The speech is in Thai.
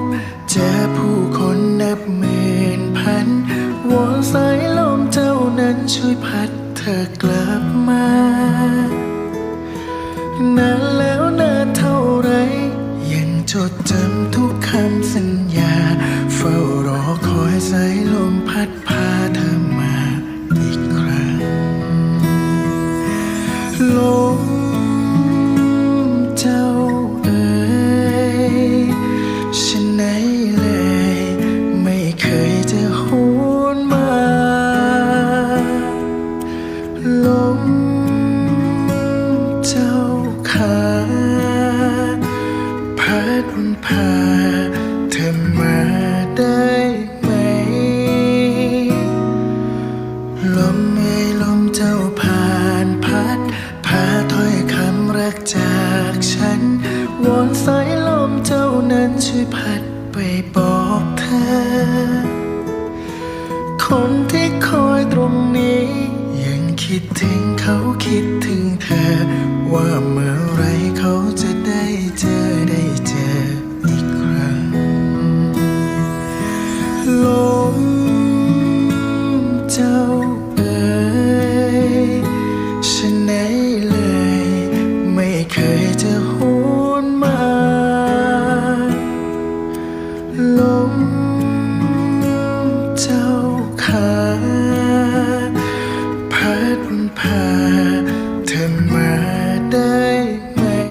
บเจอผู้คนนับหมื่นพันวอนสายลมเจ้านั้นช่วยพัดเธอกลับมานานแล้วนานเท่าไร ยังจดจำทุกคำสัญญา เฝ้ารอคอยสายลมพัดพาเธอมาอีกครั้งลม พัดพาเธอมาได้ไหม ลมไม่ลมเจ้าผ่านพัด พาถ้อยคำรักจากฉัน วอนสายลมเจ้านั้นช่วยพัดไปบอกเธอ คนที่คอยตรงนี้ ยังคิดถึงเขาคิดถึงเธอว่าเมื่อ ล